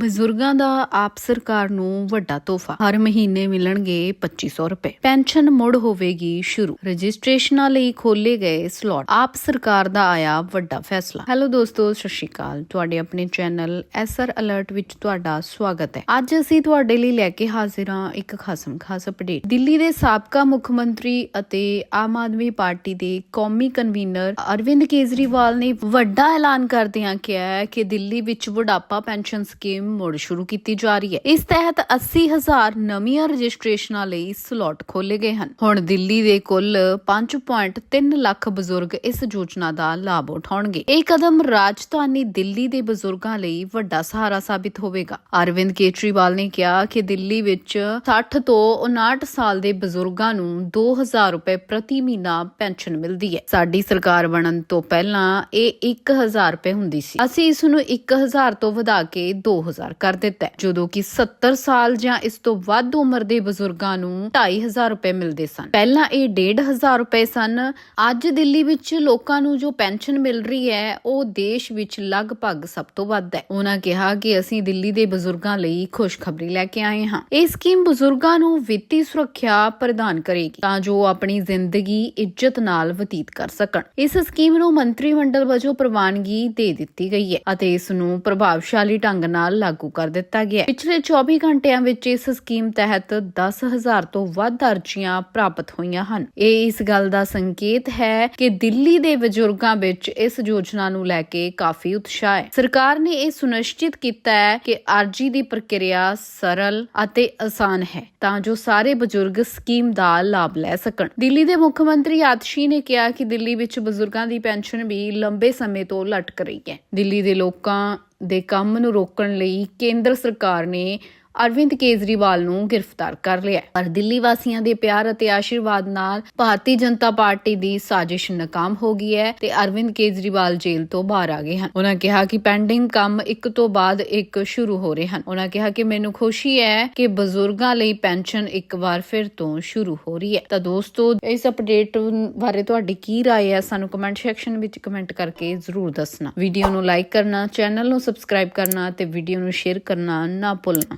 ਬਜ਼ੁਰਗਾਂ ਦਾ ਆਪ ਸਰਕਾਰ ਨੂੰ ਵੱਡਾ ਤੋਹਫਾ। ਹਰ ਮਹੀਨੇ ਮਿਲਣਗੇ 2500 ਰੁਪਏ। ਪੈਨਸ਼ਨ ਮੁੜ ਹੋਵੇਗੀ ਸ਼ੁਰੂ। ਰਜਿਸਟ੍ਰੇਸ਼ਨਾਂ ਲਈ ਖੋਲੇ ਗਏ ਸਲੋਟ। ਆਪ ਸਰਕਾਰ ਦਾ ਆਇਆ ਵੱਡਾ ਫੈਸਲਾ। ਹੈਲੋ ਦੋਸਤੋ, ਸਤਿ ਸ਼੍ਰੀ ਅਕਾਲ। ਤੁਹਾਡੇ ਆਪਣੇ ਚੈਨਲ ਐਸਆਰ ਅਲਰਟ ਵਿੱਚ ਤੁਹਾਡਾ ਸਵਾਗਤ ਹੈ। ਅੱਜ ਅਸੀਂ ਤੁਹਾਡੇ ਲਈ ਲੈ ਕੇ ਹਾਜ਼ਰ ਹਾਂ ਇੱਕ ਖਾਸਮ ਖਾਸ ਅਪਡੇਟ। ਦਿੱਲੀ ਦੇ ਸਾਬਕਾ ਮੁੱਖ ਮੰਤਰੀ ਅਤੇ ਆਮ ਆਦਮੀ ਪਾਰਟੀ ਦੇ ਕੌਮੀ ਕਨਵੀਨਰ ਅਰਵਿੰਦ ਕੇਜਰੀਵਾਲ ਨੇ ਵੱਡਾ ਐਲਾਨ ਕਰਦਿਆਂ ਕਿਹਾ ਕਿ ਦਿੱਲੀ ਵਿੱਚ ਬੁਢਾਪਾ ਪੈਨਸ਼ਨ ਸਕੀਮ ਮੁੜ ਸ਼ੁਰੂ ਕੀਤੀ ਜਾ ਰਹੀ ਹੈ। ਇਸ ਤਹਿਤ 80000 ਨਵੀਆਂ ਰਜਿਸਟ੍ਰੇਸ਼ਨਾਂ ਲਈ ਸਲੋਟ ਖੋਲੇ ਗਏ ਹਨ। ਹੁਣ ਦਿੱਲੀ ਦੇ ਕੁੱਲ 5.3 ਲੱਖ ਬਜ਼ੁਰਗ ਇਸ ਯੋਜਨਾ ਦਾ ਲਾਭ ਉਠਾਉਣਗੇ। ਇਹ ਕਦਮ ਰਾਜਧਾਨੀ ਦਿੱਲੀ ਦੇ ਬਜ਼ੁਰਗਾਂ ਲਈ ਵੱਡਾ ਸਹਾਰਾ ਸਾਬਿਤ ਹੋਵੇਗਾ। ਅਰਵਿੰਦ ਕੇਜਰੀਵਾਲ ਨੇ ਕਿਹਾ ਕਿ ਦਿੱਲੀ ਵਿੱਚ 60 ਤੋਂ 59 ਸਾਲ ਦੇ ਬਜ਼ੁਰਗਾਂ ਨੂੰ 2000 ਰੁਪਏ ਪ੍ਰਤੀ ਮਹੀਨਾ ਪੈਨਸ਼ਨ ਮਿਲਦੀ ਹੈ। ਸਾਡੀ ਸਰਕਾਰ ਬਣਨ ਤੋਂ ਪਹਿਲਾਂ ਇਹ 1000 ਰੁਪਏ ਹੁੰਦੀ ਸੀ। ਅਸੀਂ ਇਸ ਨੂੰ 1000 ਤੋਂ ਵਧਾ ਕੇ 2000 ਕਰ ਦਿੱਤਾ ਹੈ, ਜਦੋਂ ਕਿ 70 ਸਾਲ ਜਾਂ ਇਸ ਤੋਂ ਵੱਧ ਉਮਰ ਦੇ ਬਜ਼ੁਰਗਾਂ ਨੂੰ 2500 ਰੁਪਏ ਮਿਲਦੇ ਸਨ। ਪਹਿਲਾਂ ਇਹ 1500 ਰੁਪਏ ਸਨ। ਅੱਜ ਦਿੱਲੀ ਵਿੱਚ ਲੋਕਾਂ ਨੂੰ ਜੋ ਪੈਨਸ਼ਨ ਮਿਲ ਰਹੀ ਹੈ ਉਹ ਦੇਸ਼ ਵਿੱਚ ਲਗਭਗ ਸਭ ਤੋਂ ਵੱਧ ਹੈ। ਉਹਨਾਂ ਕਿਹਾ ਕਿ ਅਸੀਂ ਦਿੱਲੀ ਦੇ ਬਜ਼ੁਰਗਾਂ ਲਈ ਖੁਸ਼ਖਬਰੀ ਲੈ ਕੇ ਆਏ ਹਾਂ। ਇਹ ਸਕੀਮ ਬਜ਼ੁਰਗਾਂ ਨੂੰ ਵਿੱਤੀ ਸੁਰੱਖਿਆ ਪ੍ਰਦਾਨ ਕਰੇਗੀ ਤਾਂ ਜੋ ਆਪਣੀ ਜ਼ਿੰਦਗੀ ਇੱਜ਼ਤ ਨਾਲ ਬਤੀਤ ਕਰ ਸਕਣ। ਇਸ ਸਕੀਮ ਨੂੰ ਮੰਤਰੀ ਮੰਡਲ ਵਜੋਂ ਪ੍ਰਵਾਨਗੀ ਦੇ ਦਿੱਤੀ ਗਈ ਹੈ ਅਤੇ ਇਸ ਨੂੰ ਪ੍ਰਭਾਵਸ਼ਾਲੀ ਢੰਗ ਨਾਲ ਲਾਗੂ ਕਰ ਦਿੱਤਾ ਗਿਆ ਹੈ। ਪਿਛਲੇ 24 ਘੰਟਿਆਂ ਵਿੱਚ ਇਸ ਸਕੀਮ ਤਹਿਤ 10000 ਤੋਂ ਵੱਧ ਅਰਜ਼ੀਆਂ ਪ੍ਰਾਪਤ ਹੋਈਆਂ ਹਨ। ਇਹ ਇਸ ਗੱਲ ਦਾ ਸੰਕੇਤ ਹੈ ਕਿ ਦਿੱਲੀ ਦੇ ਬਜ਼ੁਰਗਾਂ ਵਿੱਚ ਇਸ ਯੋਜਨਾ ਨੂੰ ਲੈ ਕੇ ਕਾਫੀ ਉਤਸ਼ਾਹ ਹੈ। ਸਰਕਾਰ ਨੇ ਇਹ ਸੁਨਿਸ਼ਚਿਤ ਕੀਤਾ ਹੈ ਕਿ ਅਰਜ਼ੀ ਦੀ ਪ੍ਰਕਿਰਿਆ ਸਰਲ ਅਤੇ ਆਸਾਨ ਹੈ ਤਾਂ ਜੋ ਸਾਰੇ ਬਜ਼ੁਰਗ ਸਕੀਮ ਦਾ ਲਾਭ ਲੈ ਸਕਣ। ਦਿੱਲੀ ਦੇ ਮੁੱਖ ਮੰਤਰੀ ਆਤਸ਼ੀ ਨੇ ਕਿਹਾ ਕਿ ਦਿੱਲੀ ਵਿੱਚ ਬਜ਼ੁਰਗਾਂ ਦੀ ਪੈਨਸ਼ਨ ਵੀ ਲੰਬੇ ਸਮੇਂ ਤੋਂ ਲਟਕ ਰਹੀ ਹੈ। ਦਿੱਲੀ ਦੇ ਲੋਕਾਂ ਦੇ ਕੰਮ ਨੂੰ ਰੋਕਣ ਲਈ ਕੇਂਦਰ ਸਰਕਾਰ ਨੇ ਅਰਵਿੰਦ ਕੇਜਰੀਵਾਲ ਨੂੰ ਗ੍ਰਿਫਤਾਰ ਕਰ ਲਿਆ ਹੈ। ਪਰ ਦਿੱਲੀ ਵਾਸੀਆਂ ਦੇ ਪਿਆਰ ਅਤੇ ਆਸ਼ੀਰਵਾਦ ਨਾਲ ਭਾਰਤੀ ਜਨਤਾ ਪਾਰਟੀ ਦੀ ਸਾਜ਼ਿਸ਼ ਨਾਕਾਮ ਹੋ ਗਈ ਹੈ ਤੇ ਅਰਵਿੰਦ ਕੇਜਰੀਵਾਲ ਜੇਲ੍ਹ ਤੋਂ ਬਾਹਰ ਆ ਗਏ ਹਨ ਉਹਨਾਂ ਕਿਹਾ ਕਿ ਪੈਂਡਿੰਗ ਕੰਮ ਇੱਕ ਤੋਂ ਬਾਅਦ ਇੱਕ ਸ਼ੁਰੂ ਹੋ ਰਹੇ ਹਨ ਉਹਨਾਂ ਕਿਹਾ ਕਿ ਮੈਨੂੰ ਖੁਸ਼ੀ ਹੈ ਕਿ ਬਜ਼ੁਰਗਾਂ ਲਈ ਪੈਨਸ਼ਨ ਇੱਕ ਵਾਰ ਫਿਰ ਤੋਂ ਸ਼ੁਰੂ ਹੋ ਰਹੀ ਹੈ ਤਾਂ ਦੋਸਤੋ ਇਸ ਅਪਡੇਟ ਬਾਰੇ ਤੁਹਾਡੀ ਕੀ رائے ਹੈ ਸਾਨੂੰ ਕਮੈਂਟ ਸੈਕਸ਼ਨ ਵਿੱਚ ਕਮੈਂਟ ਕਰਕੇ ਜ਼ਰੂਰ ਦੱਸਣਾ ਵੀਡੀਓ ਨੂੰ ਲਾਈਕ ਕਰਨਾ ਚੈਨਲ ਨੂੰ ਸਬਸਕ੍ਰਾਈਬ ਕਰਨਾ ਤੇ ਵੀਡੀਓ ਨੂੰ ਸ਼ੇਅਰ ਕਰਨਾ ਨਾ ਭੁੱਲਣਾ